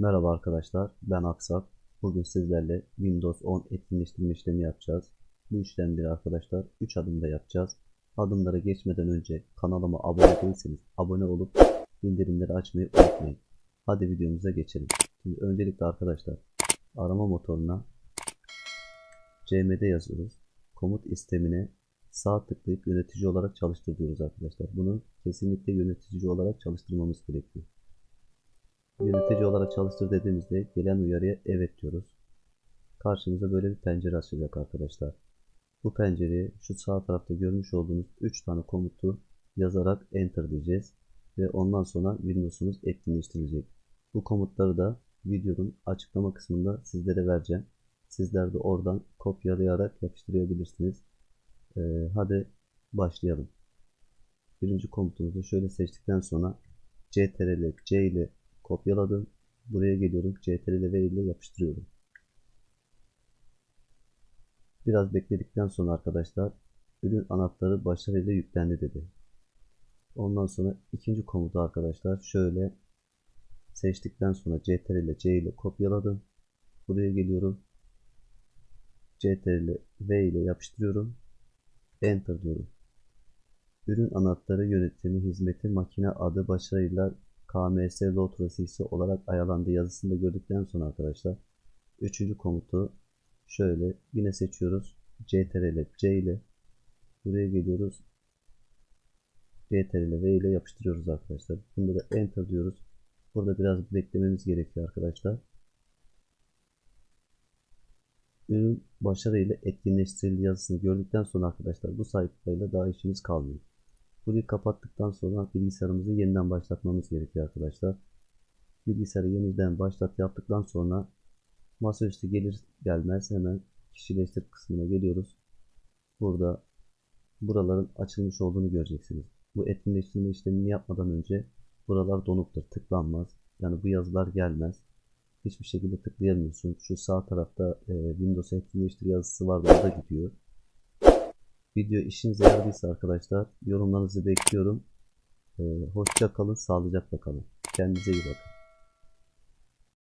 Merhaba arkadaşlar, ben Aksak. Bugün sizlerle Windows 10 etkinleştirme işlemi yapacağız. Bu işlemleri arkadaşlar 3 adımda yapacağız. Adımlara geçmeden önce kanalıma abone değilseniz abone olup bildirimleri açmayı unutmayın. Hadi videomuza geçelim. Şimdi öncelikle arkadaşlar arama motoruna cmd yazıyoruz. Komut istemine sağ tıklayıp yönetici olarak çalıştır diyoruz arkadaşlar. Bunu kesinlikle yönetici olarak çalıştırmamız gerekiyor. Yönetici olarak çalıştır dediğimizde gelen uyarıya evet diyoruz. Karşımıza böyle bir pencere açacak arkadaşlar. Bu pencereye şu sağ tarafta görmüş olduğunuz 3 tane komutu yazarak enter diyeceğiz. Ve ondan sonra Windows'umuz etkinleştirilecek. Bu komutları da videonun açıklama kısmında sizlere vereceğim. Sizler de oradan kopyalayarak yapıştırabilirsiniz. Ee, hadi başlayalım. Birinci komutumuzu şöyle seçtikten sonra CTRL C ile kopyaladım. Buraya geliyorum. CTRL V ile yapıştırıyorum. Biraz bekledikten sonra arkadaşlar ürün anahtarı başarıyla yüklendi dedi. Ondan sonra ikinci komutu arkadaşlar şöyle seçtikten sonra CTRL C ile kopyaladım. Buraya geliyorum. CTRL V ile yapıştırıyorum. Enter diyorum. Ürün anahtarı yönetimi hizmeti makine adı başarıyla KMS load prosesi olarak ayarlandığı yazısını da gördükten sonra arkadaşlar üçüncü komutu şöyle yine seçiyoruz. CTRL C ile buraya geliyoruz. CTRL V ile yapıştırıyoruz arkadaşlar. Bunda da enter diyoruz. Burada biraz beklememiz gerekiyor arkadaşlar. Ürün başarıyla etkinleştirildi yazısını gördükten sonra arkadaşlar bu sayfayla daha işimiz kalmıyor. Burayı kapattıktan sonra bilgisayarımızı yeniden başlatmamız gerekiyor arkadaşlar. Bilgisayarı yeniden başlat yaptıktan sonra masaüstü gelir gelmez hemen kişileştir kısmına geliyoruz. Burada buraların açılmış olduğunu göreceksiniz. Bu etkinleştirme işlemini yapmadan önce buralar donuktur, tıklanmaz. Yani bu yazılar gelmez. Hiçbir şekilde tıklayamıyorsun. Şu sağ tarafta e, Windows etkinleştir yazısı var da o da gidiyor. Video işinize yaradıysa arkadaşlar yorumlarınızı bekliyorum. Ee, hoşça kalın, sağlıcakla kalın. Kendinize iyi bakın.